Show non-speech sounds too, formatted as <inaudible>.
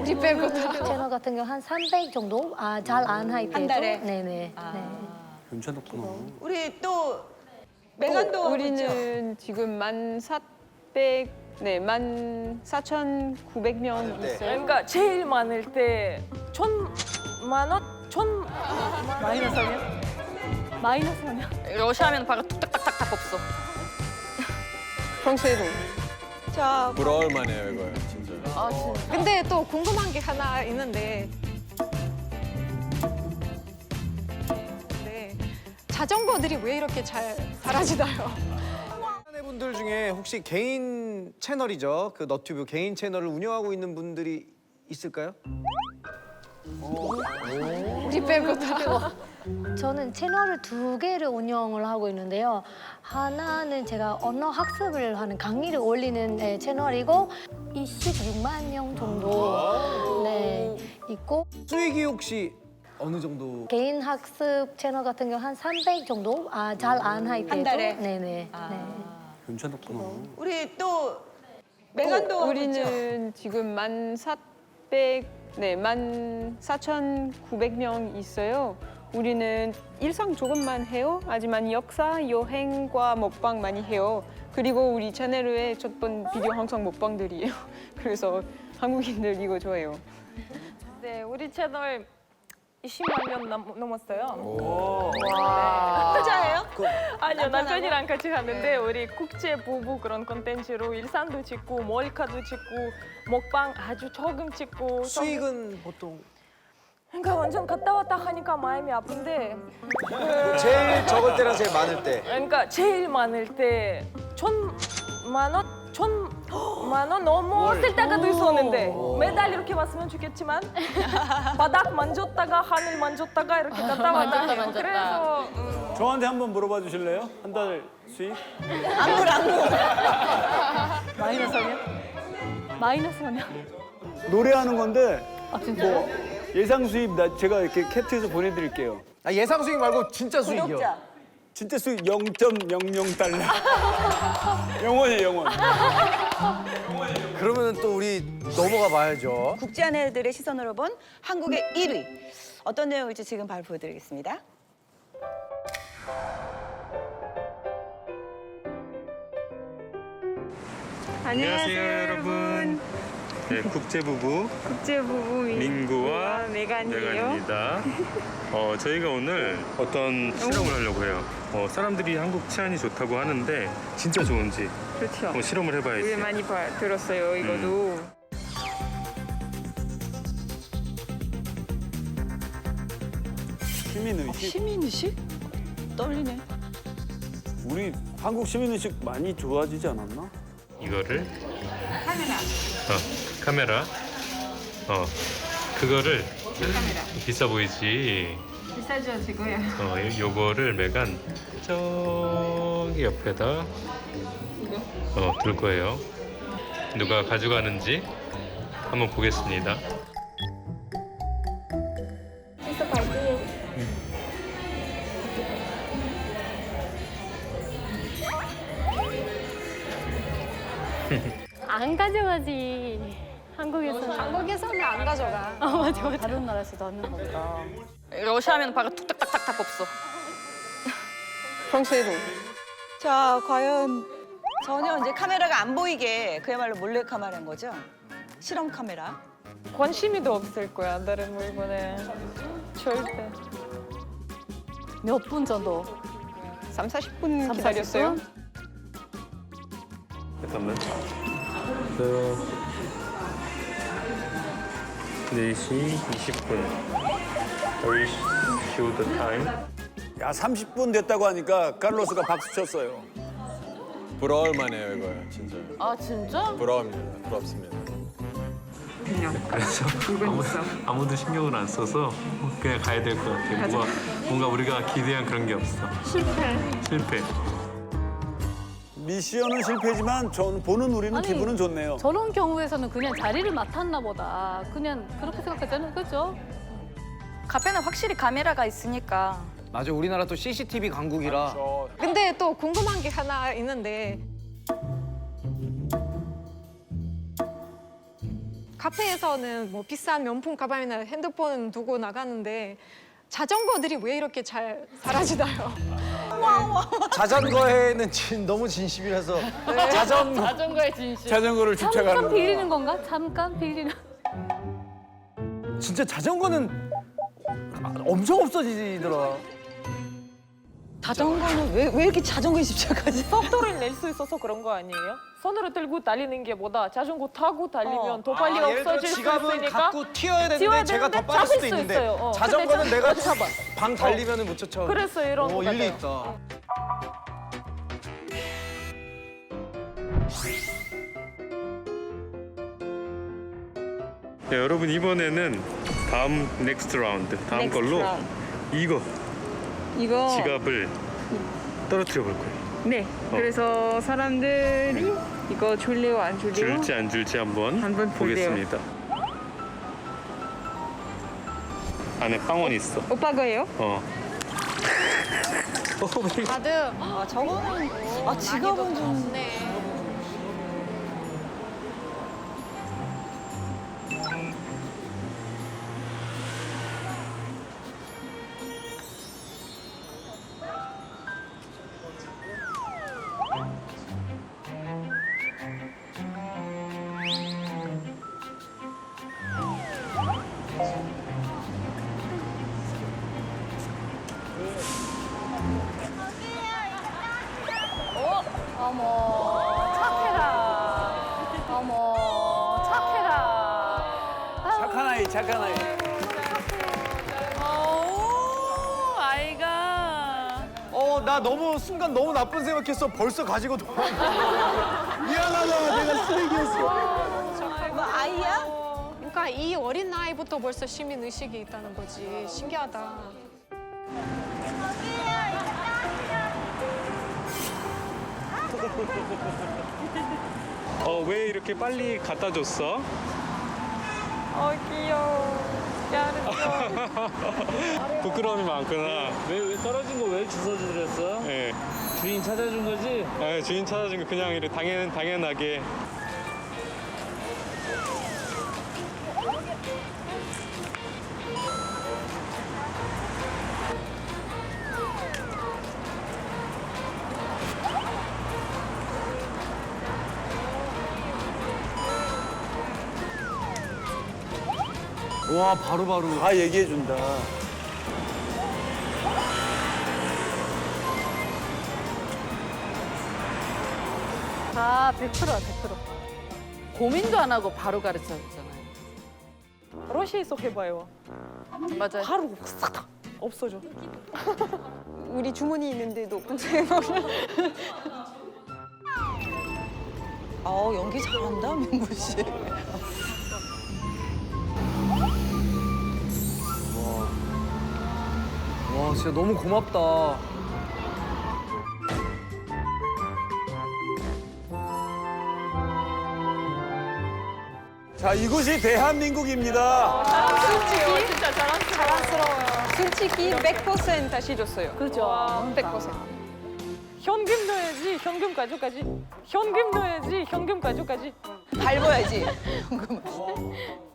우리 빼고 다. <laughs> 채널 같은 경우 한 300 정도? 아, 잘 안 할 때도. 한 달에? 네네. 네. 괜찮았구나. 우리 또 메간도 우리는 지금 만 사백 네, 만 사천 구백 명 있어요. 그러니까 제일 많을 때 천만 원? 천 마이너스 하면? 마이너스 하면? <laughs> 러시아면 바가 뚝딱딱딱딱 없어. 평소에도 자 부러울 만해요, 이거 진짜. 아 진짜. 근데 또 궁금한 게 하나 있는데 네, 자전거들이 왜 이렇게 잘 사라지나요? 분들 중에 혹시 개인 채널이죠? 그 너튜브 개인 채널을 운영하고 있는 분들이 있을까요? 우리 빼고 다. <laughs> 저는 채널을 두 개를 운영을 하고 있는데요. 하나는 제가 언어 학습을 하는 강의를 올리는 네, 채널이고 26만 명 정도 네, 있고 수익이 혹시 어느 정도? 개인 학습 채널 같은 경우 한 300 정도? 아, 잘 안 할 때도. 달에? 네네. 네. 괜찮았구나. 우리 또 메간도 우리는 지금 만 사백 네, 만 사천 구백 명 있어요. 우리는 일상 조금만 해요. 하지만 역사, 여행과 먹방 많이 해요. 그리고 우리 채널에 쳤던 비디오 항상 먹방들이에요. <laughs> 그래서 한국인들 이거 좋아해요. 네, 우리 채널 20만 명 넘, 넘었어요. 혼자예요? 아니요, 남편하고? 남편이랑 같이 하는데 우리 국제 부부 그런 콘텐츠로 일산도 찍고 몰카도 찍고 먹방 아주 조금 찍고 수익은 보통 그러니까 완전 갔다 왔다 하니까 마음이 아픈데 제일 적을 때랑 제일 많을 때. 그러니까 제일 많을 때 천만 원? 천만 원 넘었을 때가도 있었는데 매달 이렇게 왔으면 좋겠지만 <laughs> 바닥 만졌다가 하늘 만졌다가 이렇게 갔다 <laughs> 왔다 해요. 그래서 음, 저한테 한번 물어봐 주실래요? 한 달 수익? <laughs> 마이너스 하면? 마이너스 하면? 노래하는 건데 아 진짜요? 뭐 예상 수입 나 제가 이렇게 캡처해서 보내드릴게요. 아, 예상 수익 말고 진짜 수익이요. 구독자 진짜 수익 0.00 달러. <laughs> 영원이에요 영원. 그러면 또 우리 넘어가 봐야죠. 국제 아내들의 시선으로 본 한국의 1위 어떤 내용일지 지금 바로 보여드리겠습니다. 안녕하세요 여러분. 네, 국제부부 국제부부 민구 와 메간이에요. 메간입니다. 어, 저희가 오늘 어떤 실험을 하려고 해요. 어, 사람들이 한국 치안이 좋다고 하는데 진짜 좋은지 그렇죠. 한번 실험을 해봐야지. 우리 많이 봐, 들었어요 이거도. 시민의식. 시민의식? 떨리네. 우리 한국 시민의식 많이 좋아지지 않았나? 이거를 카메라. 어, 카메라. 어, 그거를 비싸 보이지. 비싸죠 지금요. 어, 요- 요거를 메간 저기 옆에다 어, 둘 거예요. 누가 가져가는지 한번 보겠습니다. 안 가져가지. 한국에서는. 한국에서는 안 가져가. 아, 맞아, 맞아. 다른 나라에서도 하는 거보다 러시아면 바가 뚝딱딱딱딱 없어. 평소에도 자 과연 전혀 이제 카메라가 안 보이게 그야말로 몰래 카메라인 거죠? 실험 카메라. 관심이도 없을 거야 다른 물건에 절대. 몇 분 정도? 3, 40분 3, 기다렸어요. 40분? 잠깐만. 그 4시 20분. Are you sure the time? 야 30분 됐다고 하니까 칼로스가 박수 쳤어요. 부러울 만해요, 이거 진짜. 아 진짜? 부러웁니다. 부럽습니다. 그래서 아무, 아무도 신경을 안 써서 그냥 가야 될 것 같아요. 뭔가, 뭔가 우리가 기대한 그런 게 없어. 실패. 실패. 미션은 실패지만 전 보는 우리는 아니, 기분은 좋네요. 저런 경우에서는 그냥 자리를 맡았나 보다. 그냥 그렇게 생각하잖아요. 그죠? 카페는 확실히 카메라가 있으니까 맞아, 우리나라 또 CCTV 강국이라. 근데 또 궁금한 게 하나 있는데 카페에서는 뭐 비싼 명품 가방이나 핸드폰 두고 나가는데 자전거들이 왜 이렇게 잘 사라지나요? 자전거에는 진, 너무 진심이라서 자전거 자전거의 진실. 자전거를 잠깐 빌리는 건가? 잠깐 빌리는. 진짜 자전거는 엄청 없어지더라. 자전거는 왜, 왜 이렇게 자전거에 집착하지? <laughs> 속도를 낼 수 있어서 그런 거 아니에요? 손으로 들고 달리는 게 보다 자전거 타고 달리면 어. 더 빨리 아, 예를 들어 없어질 수 지갑은 있으니까 갖고 튀어야 되는데 튀어야 제가 더 되는데 빠를 수도 있는데 있어요. 어, 자전거는 근데 내가 못 잡아. 방 달리면은 못 쫓아. 그래서 이런 오 거 일리 같아요. 있다. 네, 여러분 이번에는 다음 넥스트 라운드 다음 걸로. 이거 이거 지갑을 떨어뜨려 볼 거예요. 네. 그래서 사람들이 이거 줄래요 안 줄래요? 줄지 안 줄지 한번, 한번 볼래요. 보겠습니다. 안에 빵원 있어. 오빠 거예요? 어. 다들 아, 저거는, 아, 지갑은 좀. 아이, 착한 아이. 어, 아이가. 어 나 너무 순간 너무 나쁜 생각했어. 벌써 가지고 돌아. 미안하다. 내가 쓰레기였어. 뭐, 아이야? 그러니까 이 어린 나이부터 벌써 시민 의식이 있다는 거지. 신기하다. 어, 왜 이렇게 빨리 갖다 줬어? 어 귀여워. 잘했어. <laughs> 부끄러움이 많구나. 왜, 왜 떨어진 거 왜 주워 드렸어? 예. 주인 찾아준 거지? 예, 주인 찾아준 거 그냥 이렇게 당연, 당연하게. 와 바로 바로. 다 얘기해 준다. 다 100%야, 100%. 고민도 안 하고 바로 가르쳐 줬잖아요. 러시아에서 해봐요. 맞아요. 바로 싹 없어져. <laughs> 우리 주머니 있는데도 해보려. 어 <laughs> 연기 잘한다, 민구 씨. 와 진짜 너무 고맙다. 자, 이곳이 대한민국입니다. 솔직히 100% 다시 줬어요. 그죠. 100%. 현금 넣어야지. 현금 가져가지. 현금 넣어야지. 현금 가져가지. 밟아야지. <laughs>